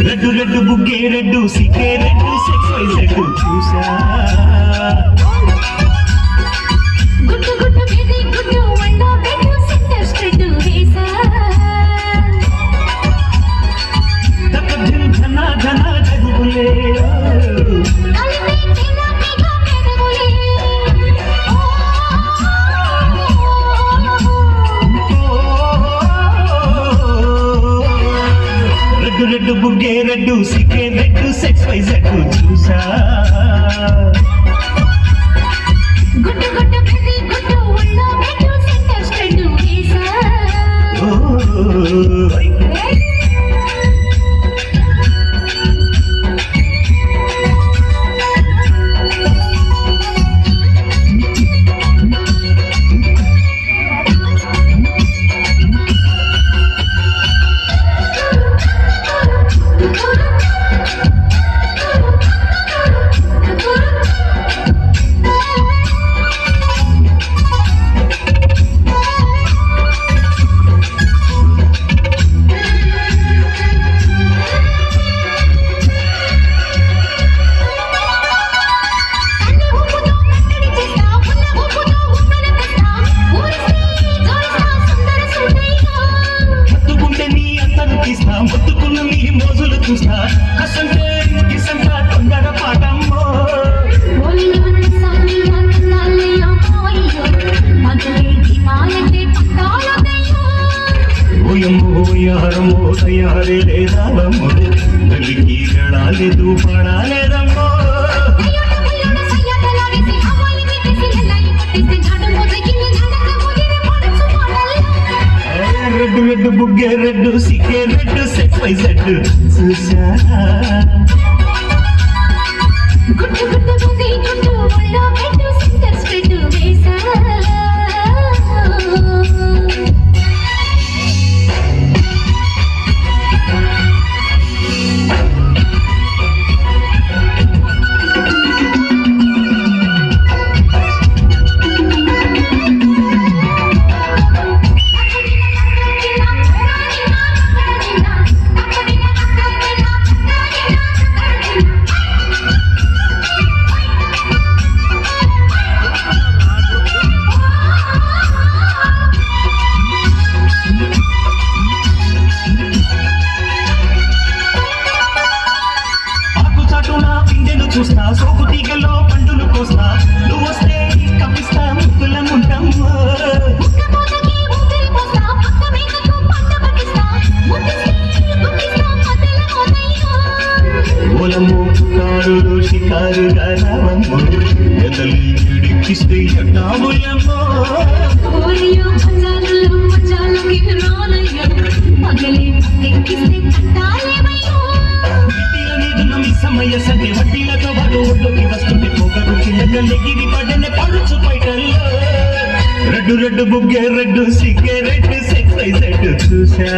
Red red బుగ్గే red సిగ్గే red సెక్స్ వైజ్ రెడ్డు చూసా? బుగ్గే రెడ్డు సికే రెడ్డు సెక్స్ వై సెడ్ చూసా. గుడ్డు గుడ్డు అంతను ముత్తుకున్న నీ మోజులు చూస్తా. కసంటే కిసంట తొందర పాటమ్మో. ఒలివన్న సానియా నన్నయ్య మావయ్య మగలే దిమాయతే బుగ్గే రెడ్డు సిక్కే రెడ్డు సెక్స్ వై సెడ్ చూసా గుట్టు గుట్టు గుంది గుట్టు ఒళ్ళో తీగలో పండులు కోస్తా. నువ్వు వస్తే కప్పిస్తా మేకకు పంట పట్టిస్తా ముట్టిస్తే గుట్టిస్తా మధ్యల పొగరు పడిన పడని పైటల్లో. రెడ్డు రెడ్డు బుగ్గే రెడ్డు సిగ్గే రెడ్డు సెక్స్ వై చూసా